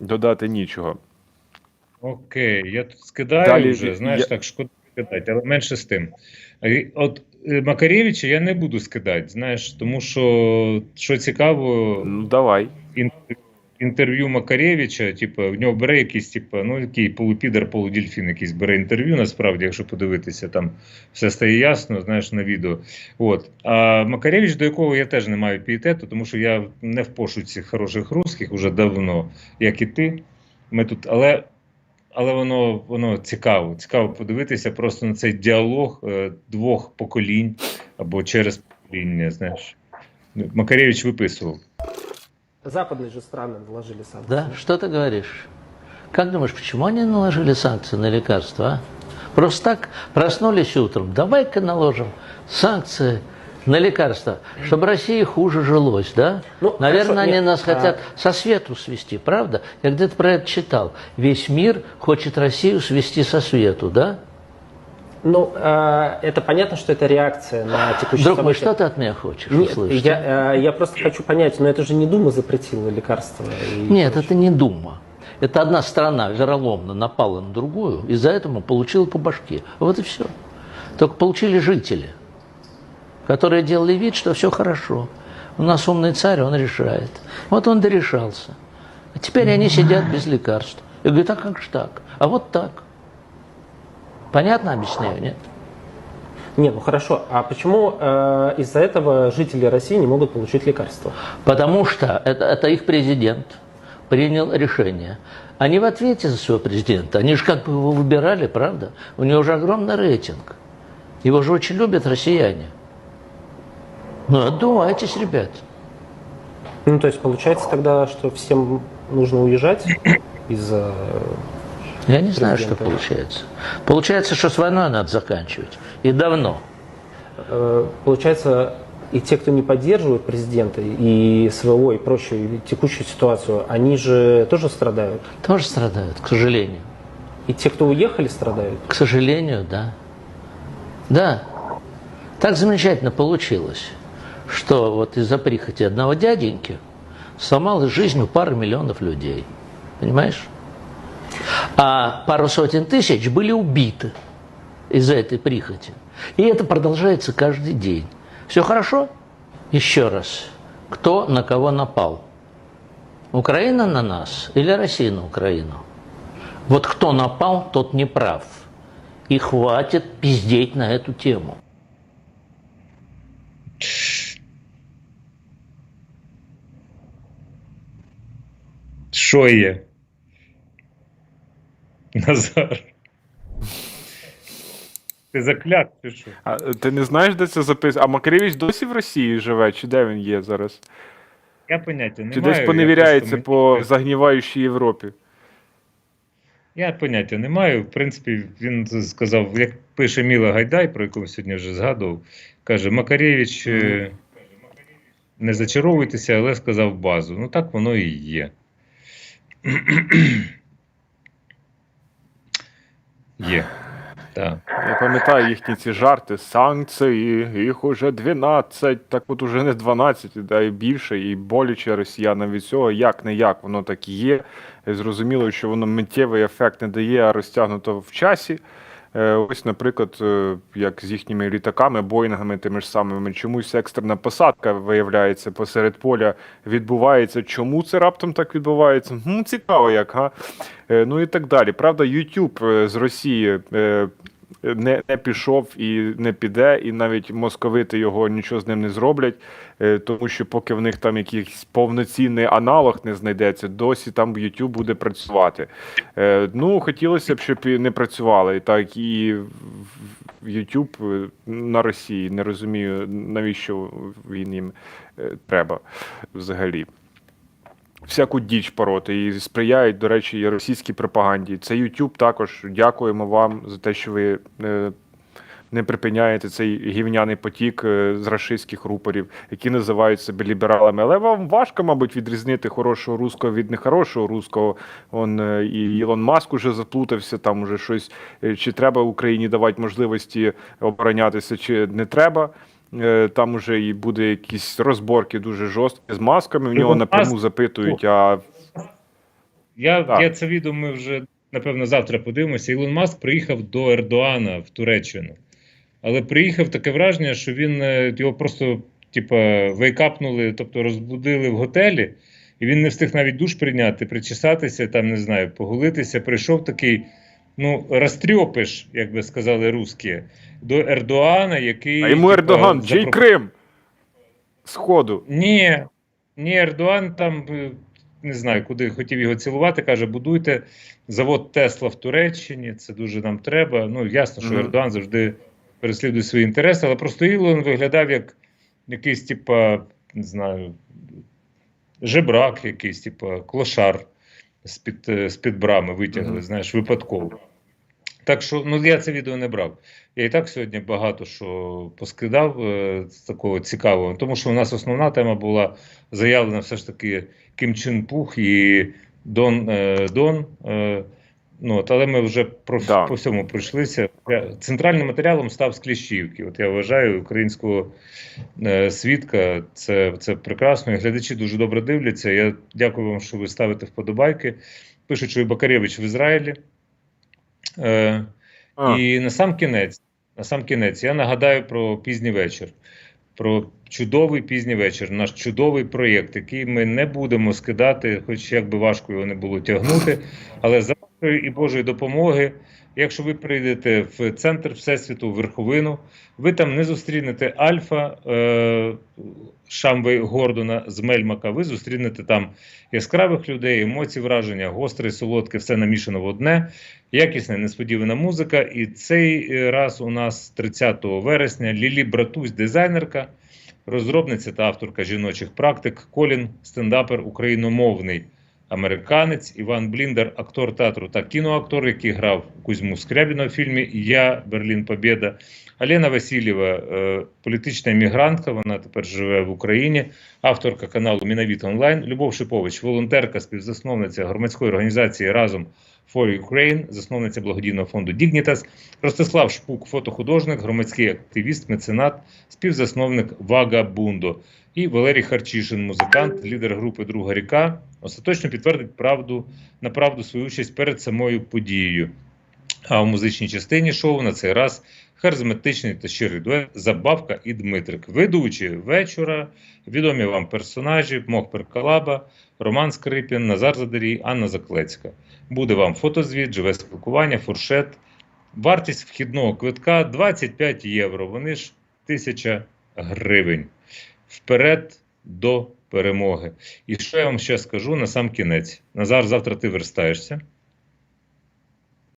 Додати нічого. Окей, я тут скидаю Далі вже, знаєш, я- так шкода скидати, але менше з тим. От е, Макарєвича я не буду скидати, знаєш, тому що, що цікаво, Ну, давай. ін- інтерв'ю Макарєвича, типу, в нього бере якийсь, типу, ну, який полупідер, полудільфін якийсь бере інтерв'ю, насправді, якщо подивитися, там все стає ясно, знаєш, на відео. От. А Макарєвич, до якого я теж не маю пієтету, тому що я не в пошуці хороших русських уже давно, як і ти. Ми тут, але, але воно, воно цікаво. Цікаво подивитися просто на цей діалог е, двох поколінь або через покоління, знаєш. Макарєвич виписував. Западные же страны наложили санкции. Да, что ты говоришь? Как думаешь, почему они наложили санкции на лекарства? А? Просто так проснулись утром, давай-ка наложим санкции на лекарства, чтобы России хуже жилось, да? Ну, Наверное, хорошо, они нет, нас а- хотят со свету свести, правда? Я где-то про это читал. Весь мир хочет Россию свести со свету, да? Ну, э, это понятно, что это реакция на текущие Друг мой, события. что ты от меня хочешь Нет, услышать? я, э, я просто хочу понять, но это же не Дума запретила лекарства. Нет, прочее. это не Дума. Это одна страна вероломно напала на другую, и за это получила по башке. Вот и все. Только получили жители, которые делали вид, что все хорошо. У нас умный царь, он решает. Вот он дорешался. А теперь они сидят без лекарств. И говорят, а как же так? А вот так. Понятно объясняю, нет? Не, ну хорошо. А почему э, из-за этого жители России не могут получить лекарства? Потому что это, это их президент принял решение. Они в ответе за своего президента. Они же как бы его выбирали, правда? У него же огромный рейтинг. Его же очень любят россияне. Ну, отдувайтесь, ребят. Ну, то есть получается тогда, что всем нужно уезжать из-за... Я не знаю, что получается. Получается, что с войной надо заканчивать. И давно. э, Получается, и те, кто не поддерживает президента, и СВО, и прочую, и текущую ситуацию, они же тоже страдают. Тоже страдают, к сожалению. И те, кто уехали, страдают. К сожалению, да. Да. Так замечательно получилось, что вот из-за прихоти одного дяденьки сломалась жизнь у пары миллионов людей. Понимаешь? А пару сотен тысяч были убиты из-за этой прихоти. И это продолжается каждый день. Все хорошо? Еще раз. Кто на кого напал? Украина на нас или Россия на Украину? Вот кто напал, тот не прав. И хватит пиздеть на эту тему. Що? Назар. Ти заклят, чи що? А ти не знаєш, де це записано? А Макаревич досі в Росії живе, чи де він є зараз? Я поняття не Чи маю. десь я поневіряється просто по загніваючій Європі? Я поняття не маю. В принципі, він сказав, як пише Міла Гайдай, про яку сьогодні вже згадував, каже: Макарєвич, е, не зачаровуйтеся, але сказав базу. Ну так воно і є. Є. Так. Я пам'ятаю їхні ці жарти, санкції, їх уже 12, так от уже не 12, да і більше, і боляче росіянам від цього, як не як, воно так і є. І Зрозуміло, що воно миттєвий ефект не дає, а розтягнуто в часі. Е, Ось, наприклад, е, як з їхніми літаками, боїнгами, тими ж самими, чомусь екстрена посадка виявляється посеред поля відбувається. Чому це раптом так відбувається? Ну, цікаво, як га. Е, Ну і так далі. Правда, YouTube з Росії не, не пішов і не піде, і навіть московити його нічого з ним не зроблять, е, тому що поки в них там якийсь повноцінний аналог не знайдеться, досі там YouTube буде працювати. Е, Ну, хотілося б, щоб і не працювали. Так і YouTube е, на Росії. Не розумію, навіщо він їм треба взагалі всяку діч пороти і сприяють, до речі, і російській пропаганді. Це YouTube також. Дякуємо вам за те, що ви е, не припиняєте цей гівняний потік е, з рашистських рупорів, які називають себе лібералами. Але вам важко, мабуть, відрізнити хорошого руського від нехорошого руського. Он е, і Ілон Маск уже заплутався, там уже щось. Чи треба Україні давати можливості оборонятися, чи не треба. Е, Там уже і буде якісь розборки дуже жорсткі з масками. В нього напряму запитують, а Я, Так. я це відео ми вже напевно завтра подивимося. Ілон Маск приїхав до Ердоана в Туреччину. Але приїхав таке враження, що він е, його просто, типа, вейкапнули, тобто розбудили в готелі, і він не встиг навіть душ прийняти, причесатися, там не знаю, поголитися. Прийшов такий, ну, розтрьопиш, як би сказали русські, до Ердоана, який. А йому Ердоган, Джей запро- Крим. Сходу. ні, ні, Ердоган там е, не знаю, куди хотів його цілувати. Каже, будуйте завод Тесла в Туреччині. Це дуже нам треба. Ну ясно, що Мгм. Ердоган завжди переслідує свої інтереси, але просто Ілон виглядав як якийсь, типа, не знаю, жебрак, якийсь, типа, клошар з-під, е, з-під брами витягли, знаєш, випадково. Так що ну я це відео не брав. Я і так сьогодні багато що поскидав е, такого цікавого, тому що у нас основна тема була заявлена все ж таки Кім Чен Пух і Дон е, Дон. Е, ну, от, але ми вже про, Да. по всьому пройшлися. Центральним матеріалом став з Кліщівки. От я вважаю українського е, свідка. Це, це прекрасно. І глядачі дуже добре дивляться. Я дякую вам, що ви ставите вподобайки. Пишуть, що і Бакарєвич в Ізраїлі. Е, А, і на сам кінець, на сам кінець, я нагадаю про пізній вечір, про чудовий пізній вечір, наш чудовий проєкт, який ми не будемо скидати, хоч як би важко його не було тягнути. Але за і Божої допомоги, якщо ви прийдете в центр Всесвіту, в верховину, ви там не зустрінете Альфа е, Шамвей Гордона з Мельмака. Ви зустрінете там яскравих людей, емоції, враження, гостре, солодке, все намішано в одне. Якісна несподівана музика. І цей е, раз у нас 30 вересня Лілі Братусь, дизайнерка, розробниця та авторка жіночих практик, Колін, стендапер україномовний американець, Іван Бліндер, актор театру та кіноактор, який грав Кузьму Скрябіна у фільмі Я Берлін Побєда. Алена Васильєва, е, політична емігрантка, вона тепер живе в Україні, авторка каналу Мінавіт Онлайн. Любов Шипович, волонтерка, співзасновниця громадської організації Разом for Ukraine, засновниця благодійного фонду Dignitas, Ростислав Шпук, фотохудожник, громадський активіст, меценат, співзасновник Вагабундо. І Валерій Харчишин, музикант, лідер групи Друга ріка, остаточно підтвердить правду на правду свою участь перед самою подією. А у музичній частині шоу на цей раз харизматичний та щирий дует Забавка і Дмитрик. Ведучі вечора, відомі вам персонажі, Мох Перкалаба, Роман Скрипін, Назар Задарій, Анна Заклецька. Буде вам фотозвіт, живе спілкування, фуршет. Вартість вхідного квитка 25 євро. Вони ж 1000 гривень. Вперед до перемоги. І що я вам ще скажу на сам кінець. Назар, завтра ти верстаєшся.